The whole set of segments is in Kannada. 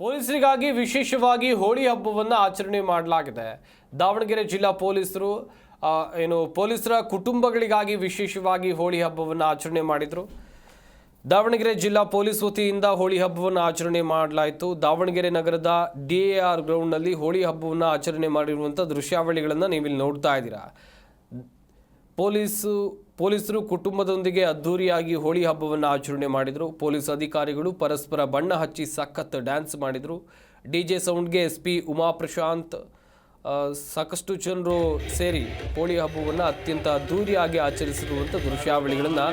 ಪೊಲೀಸರಿಗಾಗಿ ವಿಶೇಷವಾಗಿ ಹೋಳಿ ಹಬ್ಬವನ್ನು ಆಚರಣೆ ಮಾಡಲಾಗಿದೆ. ದಾವಣಗೆರೆ ಜಿಲ್ಲಾ ಪೊಲೀಸರು ಏನು ಪೊಲೀಸರ ಕುಟುಂಬಗಳಿಗಾಗಿ ವಿಶೇಷವಾಗಿ ಹೋಳಿ ಹಬ್ಬವನ್ನು ಆಚರಣೆ ಮಾಡಿದರು. ದಾವಣಗೆರೆ ಜಿಲ್ಲಾ ಪೊಲೀಸ್ ವತಿಯಿಂದ ಹೋಳಿ ಹಬ್ಬವನ್ನು ಆಚರಣೆ ಮಾಡಲಾಯಿತು. ದಾವಣಗೆರೆ ನಗರದ ಡಿ ಎ ಆರ್ ಗ್ರೌಂಡ್ನಲ್ಲಿ ಹೋಳಿ ಹಬ್ಬವನ್ನು ಆಚರಣೆ ಮಾಡಿರುವಂಥ ದೃಶ್ಯಾವಳಿಗಳನ್ನು ನೀವಿಲ್ಲಿ ನೋಡ್ತಾ ಇದ್ದೀರಾ. ಪೊಲೀಸು ಪೊಲೀಸರು ಕುಟುಂಬದೊಂದಿಗೆ ಅದ್ಧೂರಿಯಾಗಿ ಹೋಳಿ ಹಬ್ಬವನ್ನು ಆಚರಣೆ ಮಾಡಿದರು. ಪೊಲೀಸ್ ಅಧಿಕಾರಿಗಳು ಪರಸ್ಪರ ಬಣ್ಣ ಹಚ್ಚಿ ಸಖತ್ ಡ್ಯಾನ್ಸ್ ಮಾಡಿದರು. ಡಿ ಜೆ ಸೌಂಡ್ಗೆ ಎಸ್ ಪಿ ಉಮಾ ಪ್ರಶಾಂತ್ ಸಾಕಷ್ಟು ಜನರು ಸೇರಿ ಹೋಳಿ ಹಬ್ಬವನ್ನು ಅತ್ಯಂತ ಅದ್ದೂರಿಯಾಗಿ ಆಚರಿಸಿರುವಂಥ ದೃಶ್ಯಾವಳಿಗಳನ್ನು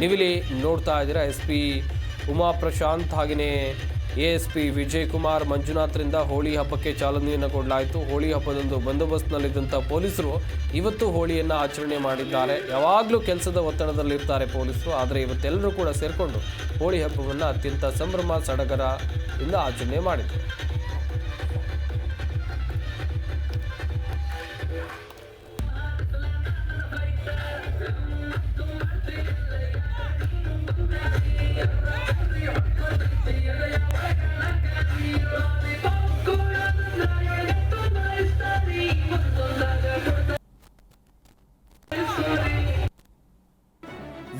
ನೀವಿಲ್ಲಿ ನೋಡ್ತಾ ಇದ್ದೀರಾ. ಎಸ್ ಪಿ ಉಮಾ ಪ್ರಶಾಂತ್ ಹಾಗೆಯೇ A S P Vijay Kumar ಮಂಜುನಾಥ್ರಿಂದ Holi ಹಬ್ಬಕ್ಕೆ ಚಾಲನೆಯನ್ನು ಕೊಡಲಾಯಿತು. ಹೋಳಿ ಹಬ್ಬದಂದು ಬಂದೋಬಸ್ತ್ನಲ್ಲಿದ್ದಂಥ ಪೊಲೀಸರು ಇವತ್ತು ಹೋಳಿಯನ್ನು ಆಚರಣೆ ಮಾಡಿದ್ದಾರೆ. ಯಾವಾಗಲೂ ಕೆಲಸದ ಒತ್ತಡದಲ್ಲಿರ್ತಾರೆ ಪೊಲೀಸರು, ಆದರೆ ಇವತ್ತೆಲ್ಲರೂ ಕೂಡ ಸೇರಿಕೊಂಡು ಹೋಳಿ ಹಬ್ಬವನ್ನು ಅತ್ಯಂತ ಸಂಭ್ರಮ ಸಡಗರ ಇಂದ ಆಚರಣೆ ಮಾಡಿದರು.